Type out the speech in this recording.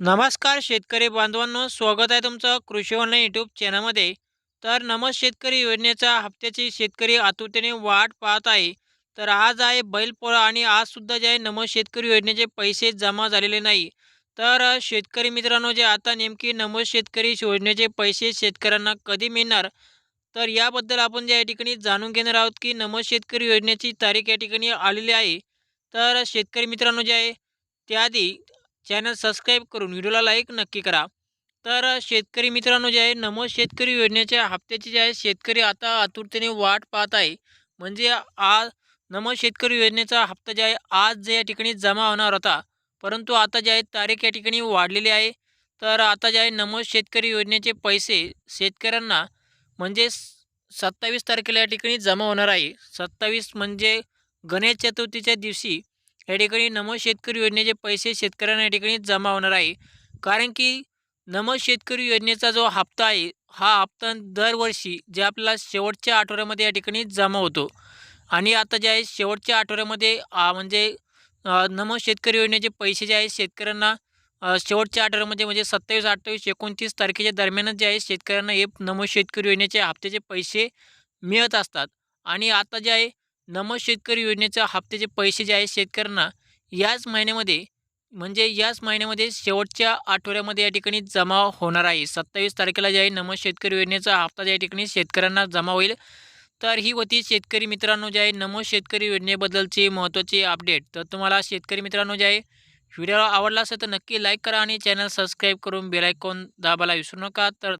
नमस्कार शेतकरी बांधवांनो स्वागत आहे तुमचं कृषी ऑनलाईन यूट्यूब चॅनलमध्ये तर नमस शेतकरी योजनेच्या हप्त्याची शेतकरी आतुरतेने वाट पाहत आहे. तर आज आहे बैलपोळा आणि आजसुद्धा जे आहे नमस शेतकरी योजनेचे पैसे जमा झालेले नाही. तर शेतकरी मित्रांनो जे आता नेमकी नमोद शेतकरी योजनेचे पैसे शेतकऱ्यांना कधी मिळणार? तर याबद्दल आपण ज्या या ठिकाणी जाणून घेणार आहोत की नमोद शेतकरी योजनेची तारीख या ठिकाणी आलेली आहे. तर शेतकरी मित्रांनो जे आहे त्याआधी चॅनल सबस्क्राईब करून व्हिडिओला लाईक नक्की करा. तर शेतकरी मित्रांनो जे आहे नमोद शेतकरी योजनेच्या हप्त्याची जे आहे शेतकरी आता आतुरतेने वाट पाहत आहे. म्हणजे आज नमो शेतकरी योजनेचा हप्ता जे आहे आज जे या ठिकाणी जमा होणार होता. परंतु आता जे आहे तारीख या ठिकाणी वाढलेली आहे. तर आता जे आहे नमोद शेतकरी योजनेचे पैसे शेतकऱ्यांना म्हणजे सत्तावीस तारखेला या ठिकाणी जमा होणार आहे. सत्तावीस म्हणजे गणेश चतुर्थीच्या दिवशी या ठिकाणी नमो शेतकरी योजनेचे पैसे शेतकऱ्यांना या ठिकाणी जमा होणार आहे. कारण की नमो शेतकरी योजनेचा जो हप्ता आहे हा हप्ता दरवर्षी जे आपला शेवटच्या आठवड्यामध्ये या ठिकाणी जमा होतो. आणि आता जे आहे शेवटच्या आठवड्यामध्ये म्हणजे अ, नमो शेतकरी योजनेचे पैसे जे आहे शेतकऱ्यांना शेवटच्या आठवड्यामध्ये म्हणजे सत्तावीस अठ्ठावीस एकोणतीस तारखेच्या दरम्यानच जे आहे शेतकऱ्यांना हे नमो शेतकरी योजनेचे हप्त्याचे पैसे मिळत असतात. आणि आता जे आहे नमो शेतकरी योजनेच्या हप्त्याचे पैसे जे आहे शेतकऱ्यांना याच महिन्यामध्ये म्हणजे याच महिन्यामध्ये शेवटच्या आठवड्यामध्ये या ठिकाणी जमा होणार आहे. सत्तावीस तारखेला जे आहे नमो शेतकरी योजनेचा हप्ता या ठिकाणी शेतकऱ्यांना जमा होईल. तर ही होती शेतकरी मित्रांनो जे आहे नमो शेतकरी योजनेबद्दलचे महत्त्वाचे अपडेट. तर तुम्हाला शेतकरी मित्रांनो जे आहे व्हिडिओ आवडला असेल तर नक्की लाईक करा आणि चॅनल सबस्क्राईब करून बेलायकॉन दाबायला विसरू नका. तर